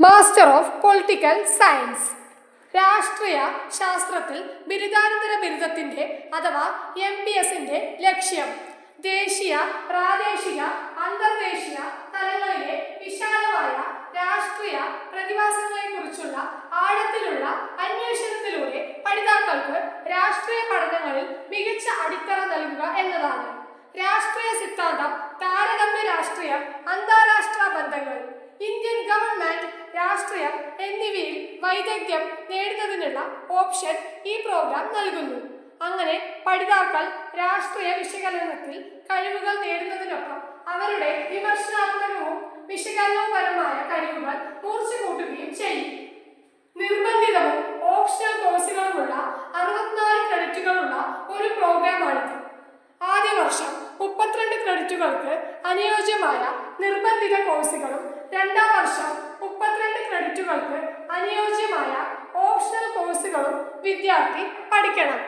Master of political science രാഷ്ട്രീയ ശാസ്ത്രത്തിൽ ബിരുദാനന്തര ബിരുദത്തിന്റെ അഥവാ എം ബി എസിന്റെ ലക്ഷ്യം. ദേശീയ പ്രാദേശിക അന്തർദേശീയ തലങ്ങളിലെ വിശാലമായ രാഷ്ട്രീയ പ്രതിഭാസങ്ങളെ കുറിച്ചുള്ള ആഴത്തിലുള്ള അന്വേഷണത്തിലൂടെ പഠിതാക്കൾക്ക് രാഷ്ട്രീയ പഠനങ്ങളിൽ മികച്ച അടിത്തറ നൽകുക എന്നതാണ്. രാഷ്ട്രീയ സിദ്ധാന്തം താരതമ്യ രാഷ്ട്രീയം അന്താരാഷ്ട്ര രാഷ്ട്രീയം എന്നിവയിൽ വൈദഗ്ധ്യം നേടുന്നതിനുള്ള ഓപ്ഷൻ ഈ പ്രോഗ്രാം നൽകുന്നു. അങ്ങനെ പഠിതാക്കൾ രാഷ്ട്രീയ വിശകലനത്തിൽ കഴിവുകൾ നേടുന്നതിനൊപ്പം അവരുടെ വിമർശനാത്മകവും വിശകലനപരമായ കഴിവുകൾ മൂർച്ചു കൂട്ടുകയും ചെയ്യും. നിർബന്ധിതവും ഓപ്ഷണൽ കോഴ്സുകളുമുള്ള അറുപത്തിനാല് ക്രെഡിറ്റുകളുള്ള ഒരു പ്രോഗ്രാമാണിത് ആദ്യ വർഷം മുപ്പത്തിരണ്ട് ക്രെഡിറ്റുകൾക്ക് അനുയോജ്യമായ നിർബന്ധിത കോഴ്സുകളും രണ്ടാം മുപ്പത്തിരണ്ട് അനുയോജ്യമായ ഓപ്ഷണൽ കോഴ്സുകളും വിദ്യാർത്ഥി പഠിക്കണം.